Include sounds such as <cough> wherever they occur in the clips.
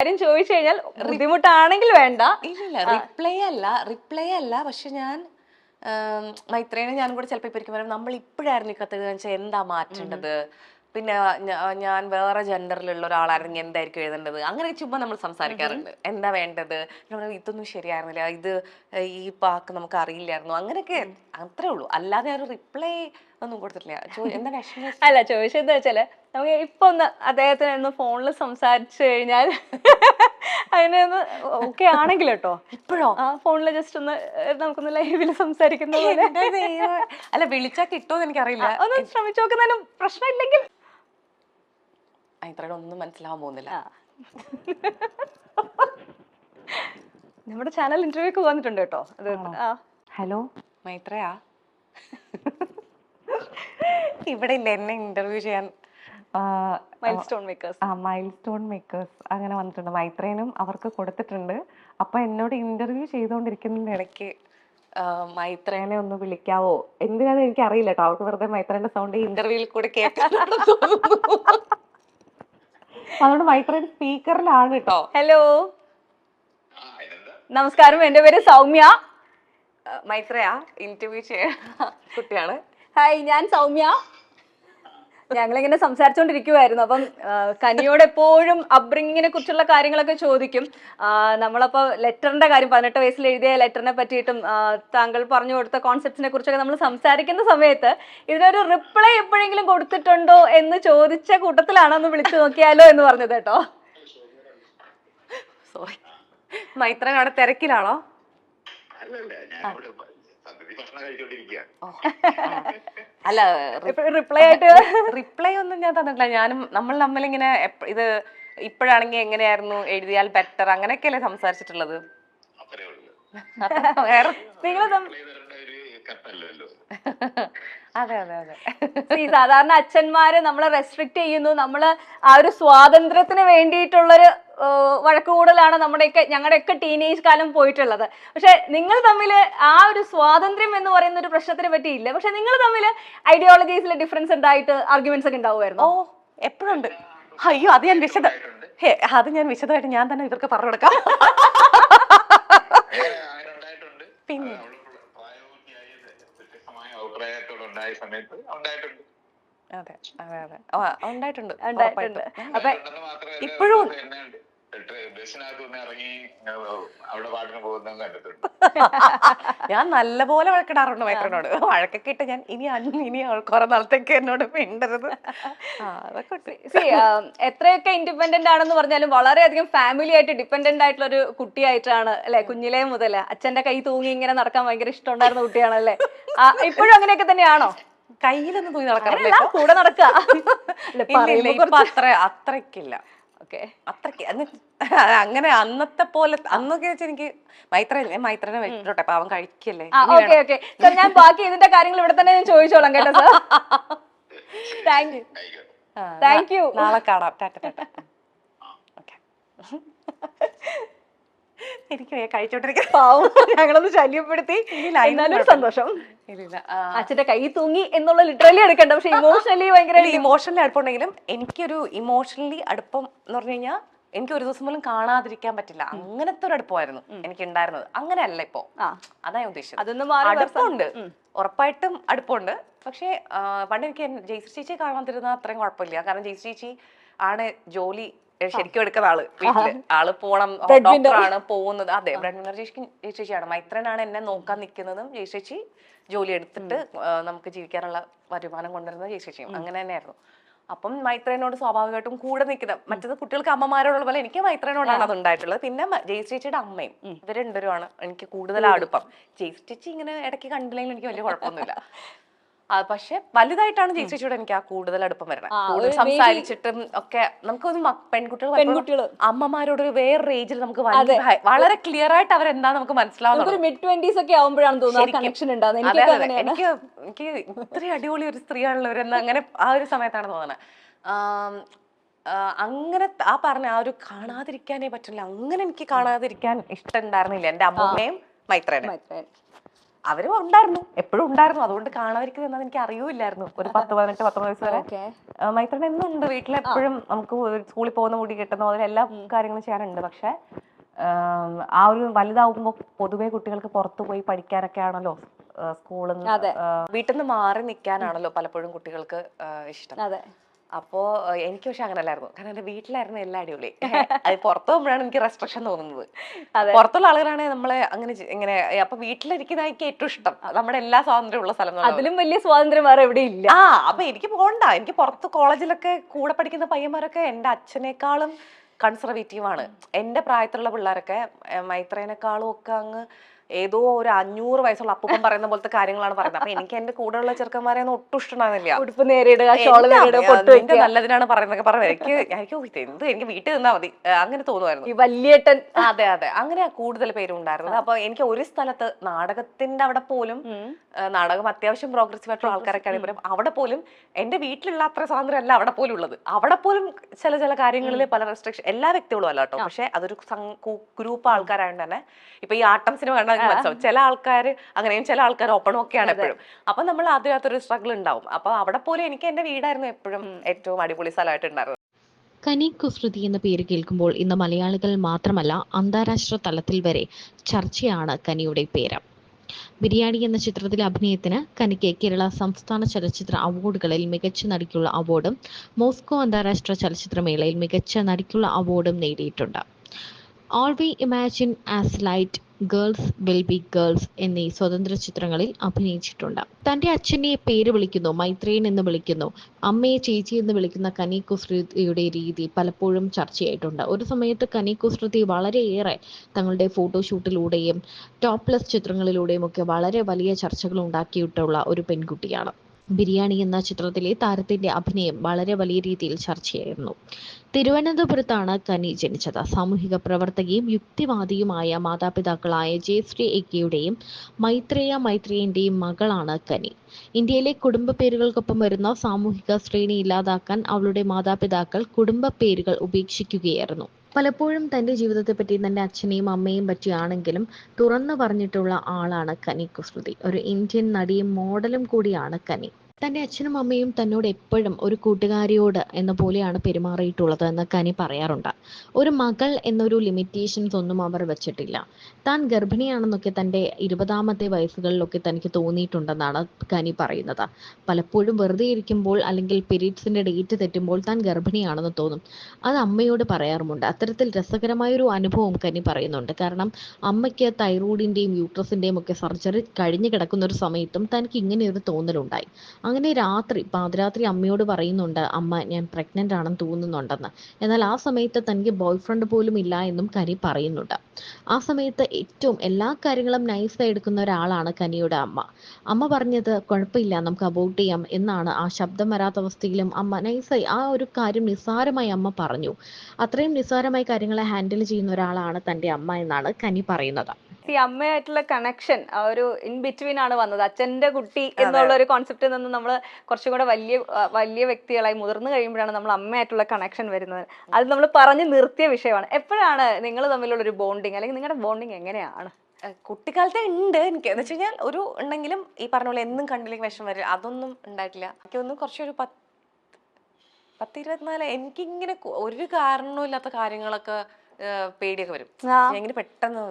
കാര്യം ചോദിച്ചു കഴിഞ്ഞാൽ ബുദ്ധിമുട്ടാണെങ്കിൽ വേണ്ട. ഇല്ല റിപ്ലൈ അല്ല റിപ്ലൈ അല്ല പക്ഷെ ഞാൻ മൈത്രേനെ ഞാൻ കൂടെ ചിലപ്പോൾ ഇപ്പൊ ഇരിക്കും നമ്മൾ ഇപ്പോഴായിരുന്നു ഈ കത്ത് വെച്ചാൽ എന്താ മാറ്റേണ്ടത്? പിന്നെ ഞാൻ വേറെ ജെൻഡറിലുള്ള ഒരാളായിരുന്നെങ്കിൽ എന്തായിരിക്കും എഴുതേണ്ടത്? അങ്ങനെ ചുമ്മാ നമ്മൾ സംസാരിക്കാറുണ്ട്. എന്താ വേണ്ടത്? ഇതൊന്നും ശരിയായിരുന്നില്ല. ഇത് ഈ പാക്ക് നമുക്ക് അറിയില്ലായിരുന്നു. അങ്ങനെയൊക്കെ അത്രേ ഉള്ളൂ. അല്ലാതെ ഒരു റിപ്ലൈ ഒന്നും കൊടുത്തിട്ടില്ല. ചോ- എന്താ വിഷമം അല്ല ചോദിച്ചത് വെച്ചാൽ നമുക്ക് ഇപ്പൊ ഒന്ന് അദ്ദേഹത്തിന് ഒന്ന് ഫോണിൽ സംസാരിച്ചു കഴിഞ്ഞാൽ അതിനെ ഒന്ന് ഓക്കെ ആണെങ്കിൽ കേട്ടോ. ഇപ്പോഴോ? ആ ഫോണിൽ ജസ്റ്റ് ഒന്ന് നമുക്കൊന്ന് ലൈവിൽ സംസാരിക്കുന്ന പോലെ. അല്ല വിളിച്ചാ കിട്ടുമോ എനിക്കറിയില്ല. ഒന്ന് ശ്രമിച്ചു നോക്കുന്നതിനും പ്രശ്നമില്ലെങ്കിൽ. മൈത്രയുടെ ഒന്നും മനസ്സിലാവാൻ പോകുന്നില്ല. നമ്മുടെ ചാനൽ ഇന്റർവ്യൂക്ക് വന്നിട്ടുണ്ട് കേട്ടോ. അത് ഹലോ? മൈത്രയാ? ഇവിടെ ഇല്ല എന്നെ ഇന്റർവ്യൂ ചെയ്യാൻ. മൈൽ സ്റ്റോൺ മേക്കേഴ്സ് ആ മൈൽ സ്റ്റോൺ മേക്കേഴ്സ് അങ്ങനെ വന്നിട്ടുണ്ട്. മൈത്രേനും അവർക്ക് കൊടുത്തിട്ടുണ്ട്. അപ്പൊ എന്നോട് ഇന്റർവ്യൂ ചെയ്തുകൊണ്ടിരിക്കുന്നതിന്റെ ഇടയ്ക്ക്. മൈത്രേനെ ഒന്ന് വിളിക്കാവോ? എന്തിനാന്ന് എനിക്ക് അറിയില്ല കേട്ടോ അവർക്ക് വെറുതെ മൈത്രേന്റെ സൗണ്ട് ഇന്റർവ്യൂവിൽ കൂടെ കേൾക്കാൻ തോന്നുന്നു. അതുകൊണ്ട് മൈത്രേൻ സ്പീക്കറിലാണ് കേട്ടോ ഹലോ നമസ്കാരം. എന്റെ പേര് സൗമ്യ. മൈത്രയാ ഇന്റർവ്യൂ ചെയ്യാൻ കുട്ടിയാണ്. ഹായ് ഞാൻ സൗമ്യ. ഞങ്ങളിങ്ങനെ സംസാരിച്ചുകൊണ്ടിരിക്കുവായിരുന്നു അപ്പം കനിയോട് എപ്പോഴും അബ്രിങ്ങിനെ കുറിച്ചുള്ള കാര്യങ്ങളൊക്കെ ചോദിക്കും. നമ്മളപ്പോ നമ്മളപ്പോൾ ലെറ്ററിന്റെ കാര്യം പതിനെട്ട് വയസ്സിൽ എഴുതിയ ലെറ്ററിനെ പറ്റിയിട്ടും താങ്കൾ പറഞ്ഞു കൊടുത്ത കോൺസെപ്റ്റ്സിനെ കുറിച്ചൊക്കെ നമ്മൾ സംസാരിക്കുന്ന സമയത്ത് ഇതിനൊരു റിപ്ലൈ എപ്പോഴെങ്കിലും കൊടുത്തിട്ടുണ്ടോ എന്ന് ചോദിച്ച കൂട്ടത്തിലാണ് ഒന്ന് വിളിച്ചു നോക്കിയാലോ എന്ന് പറഞ്ഞത് കേട്ടോ. സോറി മൈത്രൻ അവിടെ തിരക്കിലാണോ? അല്ലല്ല ഞാൻ സന്തതി ഭക്ഷണം കഴിച്ചോണ്ടിരിക്കുക അല്ല റിപ്ലൈ ആയിട്ട് റിപ്ലൈ ഒന്നും ഞാൻ തന്നിട്ടില്ല. ഞാനും നമ്മൾ നമ്മളിങ്ങനെ ഇത് ഇപ്പോഴാണെങ്കിൽ എങ്ങനെയായിരുന്നു എഴുതിയാൽ ബെറ്റർ അങ്ങനെയൊക്കെയല്ലേ സംസാരിച്ചിട്ടുള്ളത്? അത്രേ ഉള്ളൂ. വേറെ നിങ്ങൾ പ്ലേ ഒരു കത്തല്ലല്ലോ അതെ അതെ അതെ. ഈ സാധാരണ അച്ഛന്മാര് നമ്മളെ റെസ്ട്രിക്ട് ചെയ്യുന്നു. നമ്മൾ ആ ഒരു സ്വാതന്ത്ര്യത്തിന് വേണ്ടിയിട്ടുള്ളൊരു ഏഹ്, വഴക്കുകൂടലാണ് നമ്മുടെയൊക്കെ ഞങ്ങളുടെയൊക്കെ ടീനേജ് കാലം പോയിട്ടുള്ളത്. പക്ഷെ നിങ്ങൾ തമ്മിൽ ആ ഒരു സ്വാതന്ത്ര്യം എന്ന് പറയുന്ന ഒരു പ്രശ്നത്തിനെ പറ്റിയില്ല പക്ഷെ നിങ്ങൾ തമ്മിൽ ഐഡിയോളജീസിൽ ഡിഫറൻസ് ഉണ്ടായിട്ട് ആർഗ്യുമെന്റ്സ് ഒക്കെ ഉണ്ടാവുമായിരുന്നു? ഓ എപ്പോഴുണ്ട്. അയ്യോ അത് ഞാൻ വിശദ ഹേ അത് ഞാൻ വിശദമായിട്ട് ഞാൻ തന്നെ ഇവർക്ക് പറഞ്ഞു കൊടുക്കാം. പിന്നെ. അത് അതെ അതെ. ഉണ്ടായിട്ടുണ്ട്. ഉണ്ടായിട്ടുണ്ട്. അപ്പൊ ഇപ്പോഴും ബസ്സിനകത്ത് നിന്ന് ഇറങ്ങി അവിടെ പാട്ടിന് പോകുന്നത് കണ്ടിട്ടുണ്ട്. <laughs> ഞാൻ നല്ലപോലെ വഴക്കിടാറുണ്ട് മൈത്രനോട്. വഴക്കൊക്കെ ഇട്ട് ഞാൻ ഇനി ഇനി കുറെ നാളത്തേക്ക് എന്നോട് മിണ്ടരുത്. <laughs> എത്രയൊക്കെ ഇൻഡിപെൻഡന്റ് ആണെന്ന് പറഞ്ഞാലും വളരെയധികം ഫാമിലി ആയിട്ട് ഡിപെൻഡന്റ് ആയിട്ടുള്ള ഒരു കുട്ടിയായിട്ടാണ് അല്ലെ? കുഞ്ഞിലേ മുതൽ അച്ഛന്റെ കൈ തൂങ്ങി ഇങ്ങനെ നടക്കാൻ ഭയങ്കര ഇഷ്ടമുണ്ടായിരുന്ന കുട്ടിയാണല്ലേ? ഇപ്പോഴും അങ്ങനെയൊക്കെ തന്നെയാണോ? കയ്യിലൊന്നും തൂങ്ങി നടക്കാറില്ല കൂടെ നടക്കുക <laughs> അത്ര അത്രയ്ക്കില്ല. ഓക്കെ. അത്രയ്ക്ക് അന്ന് അങ്ങനെ അന്നത്തെ പോലെ അന്നൊക്കെ വെച്ചാൽ എനിക്ക് മൈത്ര മൈത്രനെ വെച്ചിട്ടോട്ടെ. അപ്പൊ അവൻ കഴിക്കല്ലേ ഓക്കെ ഓക്കെ. സാർ ഞാൻ ബാക്കി ഇതിന്റെ കാര്യങ്ങൾ ഇവിടെ തന്നെ ഞാൻ ചോദിച്ചോളാം കേട്ടോ sir. Thank you thank you നാളെ കാണാം. ടാറ്റ ടാറ്റ <laughs> ഓക്കെ. എനിക്ക് പാവം. ഞങ്ങളൊന്ന് ശല്യപ്പെടുത്തി. എന്നാലും സന്തോഷം. അച്ഛന്റെ കൈ തൂങ്ങി എന്നുള്ള ലിറ്ററലി എടുക്കണ്ട. പക്ഷെ ഇമോഷണലി ഭയങ്കര ഇമോഷണലി അടുപ്പുണ്ടെങ്കിലും എനിക്കൊരു ഇമോഷണലി അടുപ്പം എന്ന് പറഞ്ഞു കഴിഞ്ഞാൽ എനിക്ക് ഒരു ദിവസം പോലും കാണാതിരിക്കാൻ പറ്റില്ല. അങ്ങനത്തെ ഒരു അടുപ്പമായിരുന്നു എനിക്ക് ഉണ്ടായിരുന്നത് അങ്ങനെയല്ല ഇപ്പോ. അതാ ഞാൻ ഉദ്ദേശിച്ചത്. അടുപ്പമുണ്ട്. ഉറപ്പായിട്ടും അടുപ്പമുണ്ട്. പക്ഷേ പണ്ട് എനിക്ക് ജയ്സ് ചേച്ചിയെ കാണാതിരുന്ന അത്രയും കുഴപ്പമില്ല. കാരണം ജയ്സ് ചേച്ചി ആണ് ജോലി ശരിക്കും എടുക്കുന്ന ആൾ വീട്ടിൽ. ആൾ പോണം ഡോക്ടറാണ് പോകുന്നത്. അതെ ബ്രെഡ് വിന്നർ ചേച്ചി ചേച്ചിയാണ് മൈത്രനാണ് എന്നെ നോക്കാൻ നിൽക്കുന്നതും ചേച്ചി ജോലി എടുത്തിട്ട് നമുക്ക് ജീവിക്കാനുള്ള വരുമാനം കൊണ്ടുവരുന്നത് ചേച്ചിയും അങ്ങനെ തന്നെയായിരുന്നു അപ്പം മൈത്രേനോട് സ്വാഭാവികമായിട്ടും കൂടെ നിൽക്കുന്ന മറ്റത് കുട്ടികൾക്ക് അമ്മമാരോടുള്ള പോലെ എനിക്ക് മൈത്രേനോടാണ് അത് ഉണ്ടായിട്ടുള്ളത്. പിന്നെ ജയശ്രീ ചേച്ചിയുടെ അമ്മയും ഇവർ രണ്ടുപേരുമാണ് എനിക്ക് കൂടുതൽ അടുപ്പം. ജയശ്രീ ചേച്ചി ഇങ്ങനെ ഇടയ്ക്ക് കണ്ടില്ലെങ്കിൽ എനിക്ക് വലിയ കുഴപ്പമൊന്നുമില്ല. <laughs> പക്ഷെ വലുതായിട്ടാണ് ചേച്ചിയോട് എനിക്ക് ആ കൂടുതൽ അടുപ്പം വരണം സംസാരിച്ചിട്ടും ഒക്കെ നമുക്കൊന്ന് പെൺകുട്ടികൾ പെൺകുട്ടികൾ അമ്മമാരോട് ഒരു വേറൊരു ഏജിൽ നമുക്ക് വളരെ ക്ലിയർ ആയിട്ട് അവരെന്താ നമുക്ക് മനസ്സിലാവുന്നത്. മിഡ് ട്വന്റീസ് ഒക്കെ ആവുമ്പോഴാണ് തോന്നുന്നത് കണക്ഷൻ ഉണ്ടാകുന്നത് എനിക്ക് എനിക്ക് ഇത്രയും അടിപൊളി ഒരു സ്ത്രീയാണല്ലോ അവരെന്ന് അങ്ങനെ ആ ഒരു സമയത്താണ് തോന്നുന്നത് അങ്ങനെ ആ പറഞ്ഞ ആ ഒരു കാണാതിരിക്കാനേ പറ്റില്ല. അങ്ങനെ എനിക്ക് കാണാതിരിക്കാൻ ഇഷ്ടം ഉണ്ടായിരുന്നില്ല. എന്റെ അമ്മമ്മയും മൈത്രേനും. അവരും ഉണ്ടായിരുന്നു. എപ്പോഴും ഉണ്ടായിരുന്നു. അതുകൊണ്ട് കാണാതിരിക്കുന്നത് എന്നത് എനിക്ക് അറിയൂലായിരുന്നു ഒരു പത്ത് പതിനെട്ട് പത്തൊമ്പത് വയസ്സ് വരെ. മൈത്രൻ എന്നും ഉണ്ട് വീട്ടിലെപ്പോഴും നമുക്ക് സ്കൂളിൽ പോകുന്ന മുടി കിട്ടുന്ന അതിൽ എല്ലാ കാര്യങ്ങളും ചെയ്യാനുണ്ട്. പക്ഷെ ആ ഒരു വലുതാവുമ്പോൾ പൊതുവെ കുട്ടികൾക്ക് പുറത്തു പോയി പഠിക്കാനൊക്കെ ആണല്ലോ സ്കൂളിൽ നിന്ന് വീട്ടിൽ നിന്ന് മാറി നിൽക്കാനാണല്ലോ പലപ്പോഴും കുട്ടികൾക്ക് ഇഷ്ടം. ഇഷ്ടം അപ്പോ എനിക്ക് പക്ഷെ അങ്ങനല്ലായിരുന്നു. കാരണം എന്റെ വീട്ടിലായിരുന്നു എല്ലാം അടിപൊളി. <laughs> അത് പുറത്തു പോകുമ്പോഴാണ് എനിക്ക് റെസ്ട്രിക്ഷൻ തോന്നുന്നത്. പുറത്തുള്ള ആളുകളാണെങ്കിൽ നമ്മളെ അങ്ങനെ ഇങ്ങനെ അപ്പൊ വീട്ടിലിരിക്കുന്നതായിരിക്കും ഏറ്റവും ഇഷ്ടം. നമ്മുടെ എല്ലാ സ്വാതന്ത്ര്യം ഉള്ള സ്ഥലം അതിലും വലിയ സ്വാതന്ത്ര്യം വേറെ എവിടെ ഇല്ല. ആ അപ്പൊ എനിക്ക് പോകണ്ട എനിക്ക് പുറത്ത് കോളേജിലൊക്കെ കൂടെ പഠിക്കുന്ന പയ്യന്മാരൊക്കെ എന്റെ അച്ഛനേക്കാളും കൺസർവേറ്റീവ് ആണ്. എന്റെ പ്രായത്തിലുള്ള പിള്ളേരൊക്കെ മൈത്രേനേക്കാളും ഒക്കെ അങ്ങ് ഏതോ ഒരു അഞ്ഞൂറ് വയസ്സുള്ള അപ്പൂപ്പൻ പറയുന്ന പോലത്തെ കാര്യങ്ങളാണ് പറയുന്നത്. അപ്പൊ എനിക്ക് എന്റെ കൂടെയുള്ള ചെറുക്കന്മാരെ ഒന്നും ഒട്ടും ഇഷ്ടമാകുന്നില്ല ഉടുപ്പ് നേരിടുക നല്ലതിനാണ് പറയുന്നതൊക്കെ പറയുന്നത് എനിക്ക് എനിക്ക് ഇത് എന്ത് എനിക്ക് വീട്ടിൽ നിന്നാ മതി. അങ്ങനെ തോന്നുമായിരുന്നു. വല്യേട്ടൻ. അതെ അതെ. അങ്ങനെ കൂടുതൽ പേരും ഉണ്ടായിരുന്നത്. അപ്പൊ എനിക്ക് ഒരു സ്ഥലത്ത് നാടകത്തിന്റെ അവിടെ പോലും നാടകം അത്യാവശ്യം പ്രോഗ്രസീവ് ആയിട്ടുള്ള ആൾക്കാരൊക്കെ ആണെങ്കിൽ അവിടെ പോലും എന്റെ വീട്ടിലുള്ള അത്ര സ്വാതന്ത്ര്യം അല്ല അവിടെ പോലും ഉള്ളത്. അവിടെ പോലും ചില ചില കാര്യങ്ങളിൽ പല റെസ്ട്രിക്ഷൻ എല്ലാ വ്യക്തികളും അല്ല കേട്ടോ. പക്ഷെ അതൊരു ഗ്രൂപ്പ് ആൾക്കാരായതുകൊണ്ട് തന്നെ ഇപ്പൊ ഈ ആട്ടം സിനിമ കണ്ടാൽ നിങ്ങൾക്ക് മനസ്സിലാവും. ചില ആൾക്കാർ അങ്ങനെയും ചില ആൾക്കാർ ഓപ്പണും ഒക്കെയാണ് എപ്പോഴും. അപ്പൊ നമ്മൾ അതിനകത്തൊരു സ്ട്രഗിൾ ഉണ്ടാവും. അപ്പൊ അവിടെ പോലും എനിക്ക് എന്റെ വീടായിരുന്നു എപ്പോഴും ഏറ്റവും അടിപൊളി സ്ഥലമായിട്ടുണ്ടായിരുന്നത്. കനി കുസൃതി എന്ന പേര് കേൾക്കുമ്പോൾ ഇന്ന് മലയാളികൾ മാത്രമല്ല അന്താരാഷ്ട്ര തലത്തിൽ വരെ ചർച്ചയാണ് കനിയുടെ പേര്. ബിരിയാണി എന്ന ചിത്രത്തിലെ അഭിനയത്തിന് കനിക്ക് കേരള സംസ്ഥാന ചലച്ചിത്ര അവാർഡുകളിൽ മികച്ച നടിക്കുള്ള അവാർഡും മോസ്കോ അന്താരാഷ്ട്ര ചലച്ചിത്രമേളയിൽ മികച്ച നടിക്കുള്ള അവാർഡും നേടിയിട്ടുണ്ട്. All we imagine as light girls will be girls എന്നീ സ്വതന്ത്ര ചിത്രങ്ങളിൽ അഭിനയിച്ചിട്ടുണ്ട്. തന്റെ അച്ഛനെ പേര് വിളിക്കുന്നു മൈത്രേയൻ എന്ന് വിളിക്കുന്നു അമ്മയെ ചേച്ചി എന്ന് വിളിക്കുന്ന കനി കുസൃതിയുടെ രീതി പലപ്പോഴും ചർച്ചയായിട്ടുണ്ട്. ഒരു സമയത്ത് കനി കുസൃതി വളരെയേറെ തങ്ങളുടെ ഫോട്ടോഷൂട്ടിലൂടെയും ടോപ്ലെസ് ചിത്രങ്ങളിലൂടെയും ഒക്കെ വളരെ വലിയ ചർച്ചകൾ ഉണ്ടാക്കിയിട്ടുള്ള ഒരു പെൺകുട്ടിയാണ്. ബിരിയാണി എന്ന ചിത്രത്തിലെ താരത്തിന്റെ അഭിനയം വളരെ വലിയ രീതിയിൽ ചർച്ചയായിരുന്നു. തിരുവനന്തപുരത്താണ് കനി ജനിച്ചത്. സാമൂഹിക പ്രവർത്തകയും യുക്തിവാദിയുമായ മാതാപിതാക്കളായ ജയശ്രീ എക്കയുടെയും മൈത്രേയ മൈത്രേയന്റെയും മകളാണ് കനി. ഇന്ത്യയിലെ കുടുംബ പേരുകൾക്കൊപ്പം വരുന്ന സാമൂഹിക ശ്രേണി ഇല്ലാതാക്കാൻ അവളുടെ മാതാപിതാക്കൾ കുടുംബ പേരുകൾ ഉപേക്ഷിക്കുകയായിരുന്നു. പലപ്പോഴും തന്റെ ജീവിതത്തെപ്പറ്റി തന്റെ അച്ഛനെയും അമ്മയും പറ്റിയാണെങ്കിലും തുറന്നു പറഞ്ഞിട്ടുള്ള ആളാണ് കനി കുസൃതി ഒരു ഇന്ത്യൻ നടിയും മോഡലും കൂടിയാണ് കനി. തന്റെ അച്ഛനും അമ്മയും തന്നോട് എപ്പോഴും ഒരു കൂട്ടുകാരിയോട് എന്ന പോലെയാണ് പെരുമാറിയിട്ടുള്ളത് എന്ന് കനി പറയാറുണ്ട്. ഒരു മകൾ എന്നൊരു ലിമിറ്റേഷൻസ് ഒന്നും അവർ വെച്ചിട്ടില്ല. താൻ ഗർഭിണിയാണെന്നൊക്കെ തന്റെ ഇരുപതാമത്തെ വയസ്സുകളിലൊക്കെ തനിക്ക് തോന്നിയിട്ടുണ്ടെന്നാണ് കനി പറയുന്നത്. പലപ്പോഴും വെറുതെ ഇരിക്കുമ്പോൾ അല്ലെങ്കിൽ പീരീഡ്സിന്റെ ഡേറ്റ് തെറ്റുമ്പോൾ താൻ ഗർഭിണിയാണെന്ന് തോന്നും. അത് അമ്മയോട് പറയാറുമുണ്ട്. അത്തരത്തിൽ രസകരമായ ഒരു അനുഭവം കനി പറയുന്നുണ്ട്. കാരണം അമ്മയ്ക്ക് തൈറോയിഡിന്റെയും യൂട്രസിന്റെയും ഒക്കെ സർജറി കഴിഞ്ഞു കിടക്കുന്ന ഒരു സമയത്തും തനിക്ക് ഇങ്ങനെ ഒരു തോന്നലുണ്ടായി. അങ്ങനെ രാത്രി പാതിരാത്രി അമ്മയോട് പറയുന്നുണ്ട് അമ്മ ഞാൻ പ്രഗ്നന്റ് ആണെന്ന് തോന്നുന്നുണ്ടെന്ന്. എന്നാൽ ആ സമയത്ത് തനിക്ക് ബോയ് ഫ്രണ്ട് പോലും ഇല്ല എന്നും കനി പറയുന്നുണ്ട്. ആ സമയത്ത് ഏറ്റവും എല്ലാ കാര്യങ്ങളും നൈസായി എടുക്കുന്ന ഒരാളാണ് കനിയുടെ അമ്മ. അമ്മ പറഞ്ഞത് കുഴപ്പമില്ല നമുക്ക് അബോട്ട് ചെയ്യാം എന്നാണ് ആ ശബ്ദം വരാത്ത അവസ്ഥയിലും അമ്മ നൈസായി ആ ഒരു കാര്യം നിസ്സാരമായി അമ്മ പറഞ്ഞു. അത്രയും നിസ്സാരമായി കാര്യങ്ങളെ ഹാൻഡിൽ ചെയ്യുന്ന ഒരാളാണ് തന്റെ അമ്മ എന്നാണ് കനി പറയുന്നത്. ഈ അമ്മയായിട്ടുള്ള കണക്ഷൻ ആ ഒരു ഇൻ ബിറ്റ്വീൻ ആണ് വന്നത്. അച്ഛന്റെ കുട്ടി എന്നുള്ള ഒരു കോൺസെപ്റ്റിൽ നിന്ന് നമ്മൾ കുറച്ചും കൂടെ വലിയ വലിയ വ്യക്തികളായി മുതിർന്നു കഴിയുമ്പോഴാണ് നമ്മൾ അമ്മയായിട്ടുള്ള കണക്ഷൻ വരുന്നത്. അത് നമ്മൾ പറഞ്ഞു നിർത്തിയ വിഷയമാണ്. എപ്പോഴാണ് നിങ്ങൾ തമ്മിലുള്ള ഒരു ബോണ്ടിങ് അല്ലെങ്കിൽ നിങ്ങളുടെ ബോണ്ടിങ് എങ്ങനെയാണ്? കുട്ടിക്കാലത്തെ ഉണ്ട്. എനിക്ക് എന്ന് വെച്ച് കഴിഞ്ഞാൽ ഒരു ഉണ്ടെങ്കിലും ഈ പറഞ്ഞ പോലെ എന്നും കണ്ടില്ലെങ്കിൽ വിഷം വരും അതൊന്നും ഉണ്ടായിട്ടില്ല. എനിക്കൊന്നും കുറച്ചൊരു പത്ത് പത്ത് ഇരുപത്തിനാല് എനിക്കിങ്ങനെ ഒരു കാരണവും ഇല്ലാത്ത കാര്യങ്ങളൊക്കെ പേടിയൊക്കെ വരും. ഇങ്ങനെ പെട്ടെന്ന്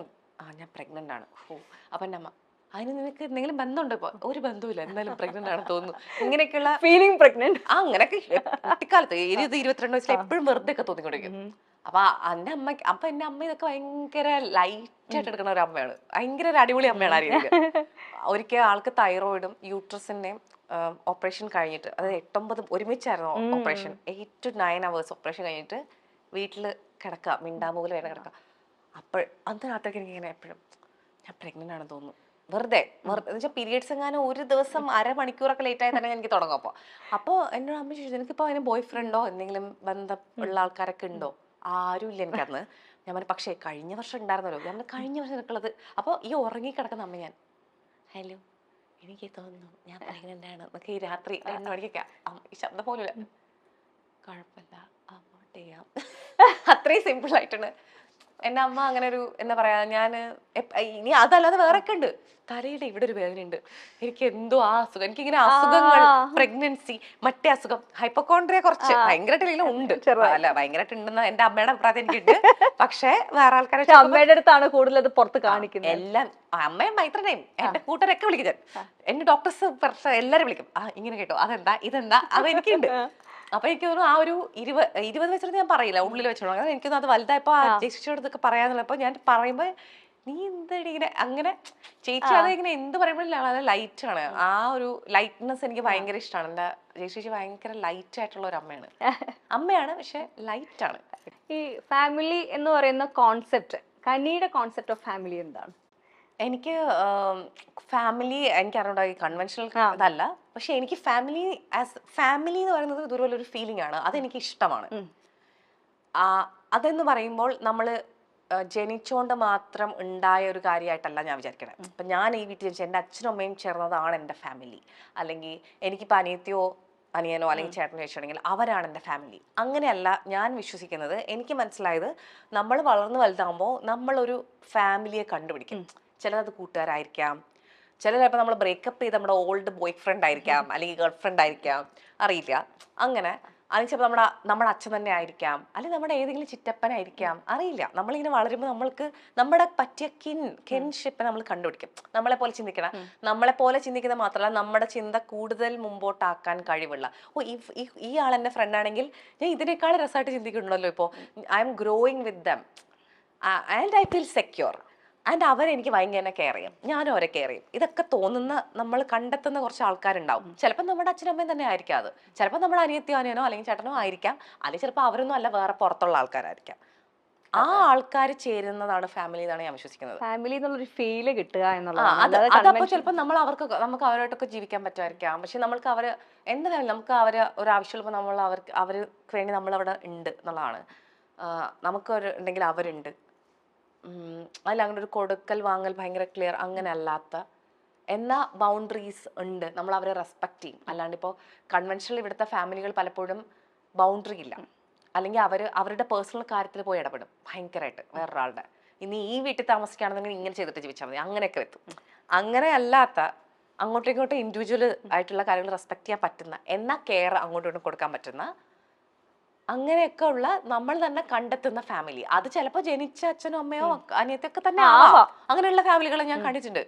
ആ ഞാൻ പ്രഗ്നന്റ് ആണ്. ഓ അപ്പൊ എന്റെ അമ്മ അതിന് നിനക്ക് എന്തെങ്കിലും ബന്ധമുണ്ടോ ഇപ്പൊ? ഒരു ബന്ധവുമില്ല എന്തായാലും പ്രഗ്നന്റ് ആണെന്ന് തോന്നുന്നു. ഇങ്ങനെയൊക്കെയുള്ള ഫീലിംഗ് പ്രഗ്നന്റ് ആ അങ്ങനെയൊക്കെ കുട്ടിക്കാലത്ത് ഇരുപത് ഇരുപത്തിരണ്ട് വയസ്സിൽ എപ്പോഴും വെറുതെ ഒക്കെ തോന്നിക്കൊണ്ടിരിക്കും. അപ്പൊ എന്റെ അമ്മ അപ്പൊ എന്റെ അമ്മ ഇതൊക്കെ ഭയങ്കര ലൈറ്റ് ആയിട്ട് എടുക്കുന്ന ഒരു അമ്മയാണ്. ഭയങ്കര ഒരു അടിപൊളി അമ്മയാണ് അറിയാം ഒരിക്കൽ ആൾക്ക് തൈറോയിഡും യൂട്രസിന്റെയും ഓപ്പറേഷൻ കഴിഞ്ഞിട്ട് അതായത് എട്ടൊമ്പത് ഒരുമിച്ചായിരുന്നു operation eight to nine hours operation കഴിഞ്ഞിട്ട് വീട്ടിൽ കിടക്കുക മിണ്ടാമൂല വേണം കിടക്കുക അപ്പോൾ അന്ന് എനിക്ക് ഇങ്ങനെ എപ്പോഴും ഞാൻ പ്രഗ്നന്റ് ആണെന്ന് തോന്നുന്നു. വെറുതെ വെറുതെ. എന്ന് വെച്ചാൽ പീരിയഡ്സ് എങ്ങാനും ഒരു ദിവസം അരമണിക്കൂറൊക്കെ ലേറ്റ് ആയി തന്നെ എനിക്ക് തുടങ്ങും അപ്പോൾ അപ്പോൾ എന്നോട് അമ്മ ചോദിച്ചു എനിക്കിപ്പോൾ അതിന് ബോയ് ഫ്രണ്ടോ എന്തെങ്കിലും ബന്ധമുള്ള ആൾക്കാരൊക്കെ ഉണ്ടോ? ആരും ഇല്ല എനിക്കന്ന്. ഞാൻ പറഞ്ഞു പക്ഷേ കഴിഞ്ഞ വർഷം ഉണ്ടായിരുന്നല്ലോ. ഞാൻ കഴിഞ്ഞ വർഷം എനിക്കുള്ളത് അപ്പോൾ ഈ ഉറങ്ങി കിടക്കുന്ന അമ്മ ഞാൻ ഹലോ എനിക്ക് തോന്നുന്നു ഞാൻ പ്രഗ്നന്റാണ് ആണ്. എന്നൊക്കെ ഈ രാത്രി രണ്ട് മണിക്കൊക്കെ ഈ ശബ്ദം പോലും കുഴപ്പമില്ല അബോട്ട് ചെയ്യാം. അത്രയും സിമ്പിൾ ആയിട്ടാണ്. എന്റെ അമ്മ അങ്ങനെ ഒരു എന്താ പറയാ ഞാൻ ഇനി അതല്ലാതെ വേറെ ഒക്കെ ഉണ്ട് തലയുടെ ഇവിടെ ഒരു വേദന ഉണ്ട് എനിക്ക് എന്തോ ആ അസുഖം എനിക്ക് ഇങ്ങനെ അസുഖങ്ങൾ. പ്രഗ്നൻസി മറ്റേ അസുഖം ഹൈപ്പോകോണ്ട്രിയ കുറച്ച് ഭയങ്കരമായിട്ടില്ലെങ്കിലും ഉണ്ട്. അല്ല ഭയങ്കരമായിട്ട് ഉണ്ടെന്ന് എന്റെ അമ്മയുടെ അഭിപ്രായം എനിക്കുണ്ട്. പക്ഷേ വേറെ ആൾക്കാരെ അമ്മയുടെ അടുത്താണ് കൂടുതൽ അത് പുറത്ത് കാണിക്കുന്നത്. എല്ലാം അമ്മയും മൈത്രനെയും എന്റെ കൂട്ടരൊക്കെ വിളിക്കും ഞാൻ. എന്റെ ഡോക്ടേഴ്സ് എല്ലാരും വിളിക്കും. ആ ഇങ്ങനെ കേട്ടോ. അതെന്താ? ഇതെന്താ? അത് എനിക്കുണ്ട്. അപ്പൊ എനിക്ക് തോന്നുന്നു ആ ഒരു ഇരുപത് ഇരുപത് വെച്ചിട്ട് ഞാൻ പറയില്ല. ഉള്ളിൽ വെച്ചോളാം. കാരണം എനിക്ക് അത് വലുതായപ്പോ ആ ചേച്ചിയുടെ അടുത്തൊക്കെ പറയാന്നുള്ളപ്പോ ഞാൻ പറയുമ്പോ നീ എന്തടി ഇങ്ങനെ അങ്ങനെ ചേച്ചി അത് ഇങ്ങനെ എന്ത് പറയുമ്പോഴും ലൈറ്റ് ആണ്. ആ ഒരു ലൈറ്റ്നെസ് എനിക്ക് ഭയങ്കര ഇഷ്ടമാണ് എന്റെ ചേച്ചി ഭയങ്കര ലൈറ്റ് ആയിട്ടുള്ള ഒരു അമ്മയാണ്. അമ്മയാണ് പക്ഷെ ലൈറ്റ് ആണ്. ഈ ഫാമിലി എന്ന് പറയുന്ന കോൺസെപ്റ്റ് കനിയുടെ കോൺസെപ്റ്റ് ഓഫ് ഫാമിലി എന്താണ്? എനിക്ക് ഫാമിലി എനിക്ക് ഈ കൺവെൻഷണൽ അതല്ല പക്ഷെ എനിക്ക് ഫാമിലി ആസ് ഫാമിലി എന്ന് പറയുന്നത് ഇതുപോലെ ഒരു ഫീലിംഗ് ആണ്. അതെനിക്ക് ഇഷ്ടമാണ്. അതെന്ന് പറയുമ്പോൾ നമ്മൾ ജനിച്ചോണ്ട് മാത്രം ഉണ്ടായ ഒരു കാര്യമായിട്ടല്ല ഞാൻ വിചാരിക്കണേ അപ്പം ഞാൻ ഈ വീട്ടിൽ ജനിച്ച എന്റെ അച്ഛനും അമ്മയും ചേർന്നതാണ് എന്റെ ഫാമിലി അല്ലെങ്കിൽ എനിക്കിപ്പോൾ അനിയത്തിയോ അനിയനോ അല്ലെങ്കിൽ ചേട്ടനോ ചോദിച്ചിട്ടുണ്ടെങ്കിൽ അവരാണ് എന്റെ ഫാമിലി അങ്ങനെയല്ല ഞാൻ വിശ്വസിക്കുന്നത്. എനിക്ക് മനസ്സിലായത് നമ്മൾ വളർന്നു വലുതാകുമ്പോൾ നമ്മളൊരു ഫാമിലിയെ കണ്ടുപിടിക്കും. ചിലത് കൂട്ടുകാരായിരിക്കാം. ചില ചിലപ്പോൾ നമ്മൾ ബ്രേക്കപ്പ് ചെയ്ത് നമ്മുടെ ഓൾഡ് ബോയ് ഫ്രണ്ട് ആയിരിക്കാം <laughs> അല്ലെങ്കിൽ ഗേൾ ഫ്രണ്ട് ആയിരിക്കാം. അറിയില്ല. അങ്ങനെ. അല്ലെങ്കിൽ ചിലപ്പോൾ നമ്മുടെ നമ്മുടെ അച്ഛൻ തന്നെ ആയിരിക്കാം. അല്ലെങ്കിൽ നമ്മുടെ ഏതെങ്കിലും ചിറ്റപ്പനായിരിക്കാം. അറിയില്ല. നമ്മളിങ്ങനെ വളരുമ്പോൾ നമ്മൾക്ക് നമ്മുടെ പറ്റിയ കിൻ കിൻഷിപ്പ് നമ്മൾ കണ്ടുപിടിക്കും. നമ്മളെ പോലെ ചിന്തിക്കണം. നമ്മളെ പോലെ ചിന്തിക്കുന്നത് മാത്രമല്ല നമ്മുടെ ചിന്ത കൂടുതൽ മുമ്പോട്ടാക്കാൻ കഴിവുള്ള. ഓ ഈ ഈ- ഈ ആൾ എന്റെ ഫ്രണ്ട് ആണെങ്കിൽ ഞാൻ ഇതിനേക്കാൾ രസമായിട്ട് ചിന്തിക്കുന്നുണ്ടല്ലോ ഇപ്പോൾ I'm growing with them and I feel secure and അവരെനിക്ക് ഭയങ്കര കെയർ ചെയ്യും. ഞാനും അവരെ കെയർ ചെയ്യും. ഇതൊക്കെ തോന്നുന്ന നമ്മൾ കണ്ടെത്തുന്ന കുറച്ച് ആൾക്കാരുണ്ടാവും. ചിലപ്പോൾ നമ്മുടെ അച്ഛനമ്മയും തന്നെ ആയിരിക്കാം അത്. ചിലപ്പോൾ നമ്മുടെ അനിയത്തിയോ അനിയനോ അല്ലെങ്കിൽ ചേട്ടനോ ആയിരിക്കാം. അല്ലെങ്കിൽ ചിലപ്പോൾ അവരൊന്നും അല്ല വേറെ പുറത്തുള്ള ആൾക്കാരായിരിക്കാം. ആ ആൾക്കാർ ചേരുന്നതാണ് ഫാമിലി എന്നാണ് ഞാൻ വിശ്വസിക്കുന്നത്. ഫാമിലി എന്നുള്ളൊരു ഫീൽ കിട്ടുക എന്നുള്ളത് അതപ്പോൾ ചിലപ്പോൾ നമ്മൾ അവർക്ക് നമുക്ക് അവരായിട്ടൊക്കെ ജീവിക്കാൻ പറ്റുമായിരിക്കാം. പക്ഷെ നമ്മൾക്ക് അവർ എന്തായാലും നമുക്ക് അവർ ഒരു ആവശ്യമുള്ളപ്പോൾ നമ്മൾ അവർക്ക് അവർക്ക് വേണ്ടി നമ്മൾ അവിടെ ഉണ്ട് എന്നുള്ളതാണ്. നമുക്ക് ഒരു ഉണ്ടെങ്കിൽ അവരുണ്ട്. അതിൽ അങ്ങനെ ഒരു കൊടുക്കൽ വാങ്ങൽ ഭയങ്കര ക്ലിയർ അങ്ങനെ അല്ലാത്ത എന്നാ ബൗണ്ടറീസ് ഉണ്ട് നമ്മൾ അവരെ റെസ്പെക്ട് ചെയ്യും. അല്ലാണ്ട് ഇപ്പോൾ കൺവെൻഷണൽ ഇവിടുത്തെ ഫാമിലികൾ പലപ്പോഴും ബൗണ്ടറി ഇല്ല. അല്ലെങ്കിൽ അവർ അവരുടെ പേഴ്സണൽ കാര്യത്തിൽ പോയി ഇടപെടും ഭയങ്കരമായിട്ട് വേറൊരാളുടെ. ഇനി ഈ വീട്ടിൽ താമസിക്കുകയാണെന്നുണ്ടെങ്കിൽ ഇങ്ങനെ ചെയ്തിട്ട് ജീവിച്ചാൽ മതി അങ്ങനെയൊക്കെ എത്തും അങ്ങനെ അല്ലാത്ത അങ്ങോട്ടും ഇങ്ങോട്ടും ഇൻഡിവിജ്വൽ ആയിട്ടുള്ള കാര്യങ്ങൾ റെസ്പെക്ട് ചെയ്യാൻ പറ്റുന്ന എന്നാൽ കെയർ അങ്ങോട്ടും ഇങ്ങോട്ടും കൊടുക്കാൻ പറ്റുന്ന അങ്ങനെയൊക്കെ ഉള്ള നമ്മൾ തന്നെ കണ്ടെത്തുന്ന ഫാമിലി അത് ചിലപ്പോ ജനിച്ച അച്ഛനും അമ്മയോ അനിയത്തൊക്കെ തന്നെ ആവാം. അങ്ങനെയുള്ള ഫാമിലികളെ ഞാൻ കണ്ടിട്ടുണ്ട്.